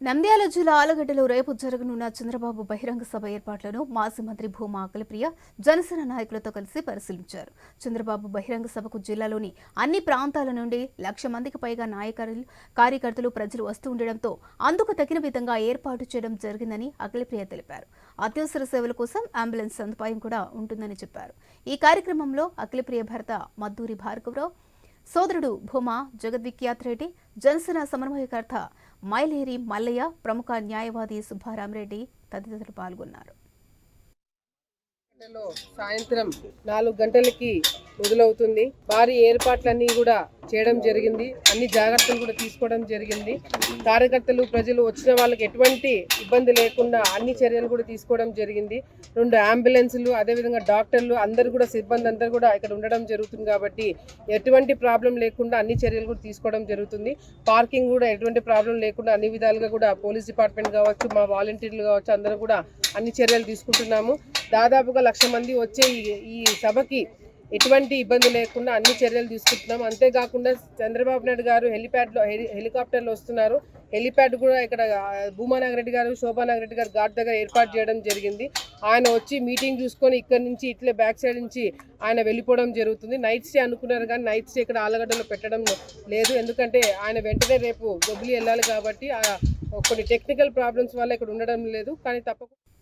నంద్యాల జిల్లా ఆలగడ్డలో రేపు జరగనున్న చంద్రబాబు బహిరంగ సభ ఏర్పాట్లను మాజీ మంత్రి భూమా ఆకలిప్రియ జనసేన నాయకులతో కలిసి పరిశీలించారు. చంద్రబాబు బహిరంగ సభకు జిల్లాలోని అన్ని ప్రాంతాల నుండి లక్ష మందికి పైగా నాయకులు కార్యకర్తలు ప్రజలు వస్తూ ఉండడంతో అందుకు తగిన విధంగా ఏర్పాటు చేయడం జరిగిందని అఖిలప్రియ తెలిపారు. అత్యవసర సేవల కోసం అంబులెన్స్ సదుపాయం కూడా ఉంటుందని చెప్పారు. ఈ కార్యక్రమంలో అఖిలప్రియ భర్త మద్దూరి భార్గవరావు సోదరుడు భూమా జగద్విఖ్యాత్ రెడ్డి జనసేన సమన్వయకర్త మైలేరి మల్లయ్య ప్రముఖ న్యాయవాది సుబ్బారామరెడ్డి తదితరులు పాల్గొన్నారు. సాయంత్రం నాలుగు గంటలకి మొదలవుతుంది. భారీ ఏర్పాట్లన్నీ కూడా చేయడం జరిగింది. అన్ని జాగ్రత్తలు కూడా తీసుకోవడం జరిగింది. కార్యకర్తలు ప్రజలు వచ్చిన వాళ్ళకి ఎటువంటి ఇబ్బంది లేకుండా అన్ని చర్యలు కూడా తీసుకోవడం జరిగింది. రెండు అంబులెన్సులు అదేవిధంగా డాక్టర్లు అందరు కూడా సిబ్బంది అందరు కూడా ఇక్కడ ఉండడం జరుగుతుంది కాబట్టి ఎటువంటి ప్రాబ్లం లేకుండా అన్ని చర్యలు కూడా తీసుకోవడం జరుగుతుంది. పార్కింగ్ కూడా ఎటువంటి ప్రాబ్లం లేకుండా అన్ని విధాలుగా కూడా పోలీస్ డిపార్ట్మెంట్ కావచ్చు మా వాలంటీర్లు కావచ్చు అందరూ కూడా అన్ని చర్యలు తీసుకుంటున్నాము. దాదాపుగా లక్ష మంది వచ్చే ఈ- ఈ సభకి ఎటువంటి ఇబ్బంది లేకుండా అన్ని చర్యలు తీసుకుంటున్నాం. అంతేకాకుండా చంద్రబాబు నాయుడు గారు హెలిప్యాడ్లో హెలికాప్టర్లు వస్తున్నారు. హెలిప్యాడ్ కూడా ఇక్కడ భూమానాగరెడ్డి భూమా గారు శోభానాగరెడ్డి గారు ఘాట్ దగ్గర ఏర్పాటు చేయడం జరిగింది. ఆయన వచ్చి మీటింగ్ చూసుకొని ఇక్కడ నుంచి ఇట్లే బ్యాక్ సైడ్ నుంచి ఆయన వెళ్ళిపోవడం జరుగుతుంది. నైట్ స్టే అనుకున్నారు కానీ నైట్ స్టే ఇక్కడ ఆలగడ్డలో పెట్టడం లేదు. ఎందుకంటే ఆయన వెంటనే రేపు బొబ్బిలి వెళ్ళాలి కాబట్టి కొన్ని టెక్నికల్ ప్రాబ్లమ్స్ వల్ల ఇక్కడ ఉండడం లేదు. కానీ తప్పకుండా